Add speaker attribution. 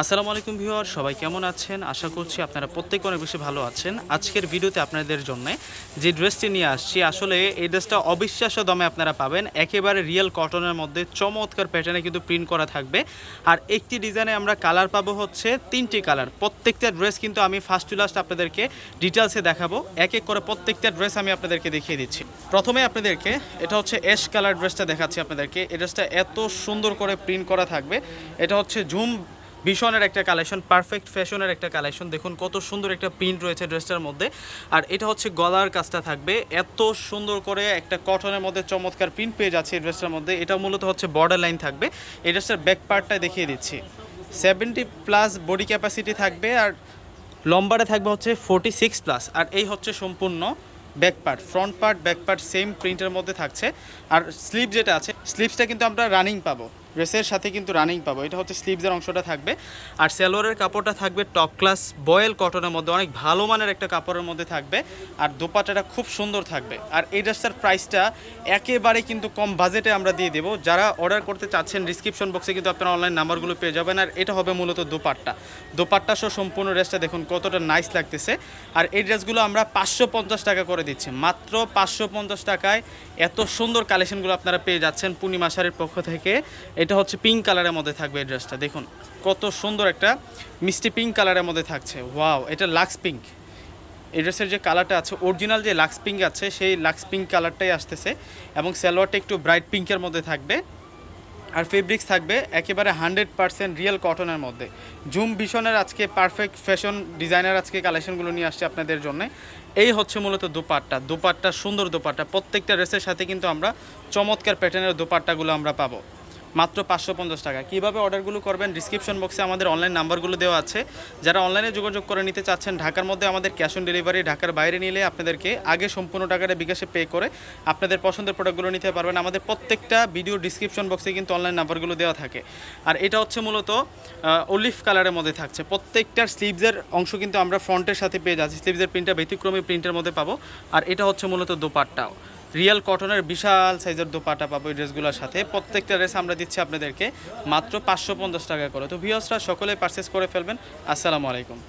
Speaker 1: আসসালামু আলাইকুম ভিউয়ার, সবাই কেমন আছেন? আশা করছি আপনারা প্রত্যেক অনেক বেশি ভালো আছেন। আজকের ভিডিওতে আপনাদের জন্য যে ড্রেসটি নিয়ে আসছি, আসলে এই ড্রেসটা অবিশ্বাস্য দমে আপনারা পাবেন। একেবারে রিয়েল কটনের মধ্যে চমৎকার প্যাটার্নে কিন্তু প্রিন্ট করা থাকবে। আর একটি ডিজাইনে আমরা কালার পাবো হচ্ছে তিনটি কালার প্রত্যেকটা ড্রেস কিন্তু আমি ফার্স্ট টু লাস্ট আপনাদেরকে ডিটেলসে দেখাবো। এক এক করে প্রত্যেকটা ড্রেস আমি আপনাদেরকে দেখিয়ে দিচ্ছি। প্রথমে আপনাদেরকে এটা হচ্ছে অ্যাশ কালার ড্রেসটা দেখাচ্ছি আপনাদেরকে। এই ড্রেসটা এত সুন্দর করে প্রিন্ট করা থাকবে। এটা হচ্ছে ঝুম ভীষণের একটা কালেকশন পারফেক্ট ফ্যাশনের একটা কালেকশন দেখুন, কত সুন্দর একটা প্রিন্ট রয়েছে ড্রেসটার মধ্যে। আর এটা হচ্ছে গলার কাজটা থাকবে। এত সুন্দর করে একটা কটনের মধ্যে চমৎকার প্রিন্ট পেয়ে যাচ্ছে এই ড্রেসটার মধ্যে। এটা মূলত হচ্ছে বর্ডার লাইন থাকবে। এই ড্রেসটার ব্যাক পার্টটা দেখিয়ে দিচ্ছি। সেভেন্টি প্লাস বডি ক্যাপাসিটি থাকবে আর লম্বারে থাকবে হচ্ছে ফোর্টি সিক্স প্লাস আর এই হচ্ছে সম্পূর্ণ back part front part back part same প্রিন্টের মধ্যে থাকছে। আর স্লিপ যেটা আছে স্লিপসটা কিন্তু আমরা রানিং পাবো। ড্রেসের সাথে কিন্তু রানিং পাবো। এটা হচ্ছে স্লিভসের অংশটা থাকবে। আর সালোয়ারের কাপড়টা থাকবে টপ ক্লাস বয়েল কটনের মধ্যে। অনেক ভালো মানের একটা কাপড়ের মধ্যে থাকবে। আর দোপাটাটা খুব সুন্দর থাকবে। আর এই ড্রেসটার প্রাইসটা একেবারে কিন্তু কম বাজেটে আমরা দিয়ে দেবো। যারা অর্ডার করতে চাচ্ছেন ডিসক্রিপশন বক্সে কিন্তু আপনারা অনলাইন নাম্বারগুলো পেয়ে যাবেন। আর এটা হবে মূলত দোপাট্টা। দোপাট্টা সহ সম্পূর্ণ ড্রেসটা দেখুন, কতটা নাইস লাগতেছে। আর এই ড্রেসগুলো আমরা পাঁচশো পঞ্চাশ টাকা করে দিচ্ছি। মাত্র পাঁচশো পঞ্চাশ টাকায় এত সুন্দর কালেকশনগুলো আপনারা পেয়ে যাচ্ছেন পূর্ণিমা শাড়ির পক্ষ থেকে। এটা হচ্ছে পিঙ্ক কালারের মধ্যে থাকবে এই ড্রেসটা দেখুন, কত সুন্দর একটা মিষ্টি পিঙ্ক কালারের মধ্যে থাকছে। ওয়াও এটা লাক্স পিঙ্ক এই ড্রেসের যে কালারটা আছে অরিজিনাল যে লাক্স পিঙ্ক আছে, সেই লাক্স পিঙ্ক কালারটাই আসতেছে এবং সালোয়ারটা একটু ব্রাইট পিঙ্কের মধ্যে থাকবে। আর ফেব্রিক্স থাকবে একেবারে হান্ড্রেড পার্সেন্ট রিয়েল কটনের মধ্যে। জুম ভীষণের আজকে পারফেক্ট ফ্যাশন ডিজাইনার আজকে কালেকশনগুলো নিয়ে আসছে আপনাদের জন্য। এই হচ্ছে মূলত দোপাট্টা। দোপাট্টা সুন্দর দোপাট্টা। প্রত্যেকটা ড্রেসের সাথে কিন্তু আমরা চমৎকার প্যাটার্নের দোপাট্টাগুলো আমরা পাবো। মাত্র পাঁচশো পঞ্চাশ টাকা। কীভাবে অর্ডারগুলো করবেন? ডিসক্রিপশন বক্সে আমাদের অনলাইন নাম্বারগুলো দেওয়া আছে। যারা অনলাইনে যোগাযোগ করে নিতে চাচ্ছেন, ঢাকার মধ্যে আমাদের ক্যাশ অন ডেলিভারি ঢাকার বাইরে নিলে আপনাদেরকে আগে সম্পূর্ণ টাকাটা বিকাশে পে করে আপনাদের পছন্দের প্রোডাক্টগুলো নিতে পারবেন। আমাদের প্রত্যেকটা ভিডিও ডিসক্রিপশন বক্সে কিন্তু অনলাইন নাম্বারগুলো দেওয়া থাকে। আর এটা হচ্ছে মূলত অলিভ কালারের মধ্যে থাকছে। প্রত্যেকটার স্লিভসের অংশ কিন্তু আমরা ফ্রন্টের সাথে পেয়ে যাচ্ছি। স্লিভসের প্রিন্টটা ব্যতিক্রমী প্রিন্টের মধ্যে পাবো। আর এটা হচ্ছে মূলত দোপাট্টাও। রিয়েল কটনের বিশাল সাইজের দোপাটা পাবো এই ড্রেসগুলোর সাথে। প্রত্যেকটা ড্রেস আমরা দিচ্ছি আপনাদেরকে মাত্র পাঁচশো পঞ্চাশ টাকা করে। তো ভিওসরা সকলে পারচেস করে ফেলবেন। আসসালামু আলাইকুম।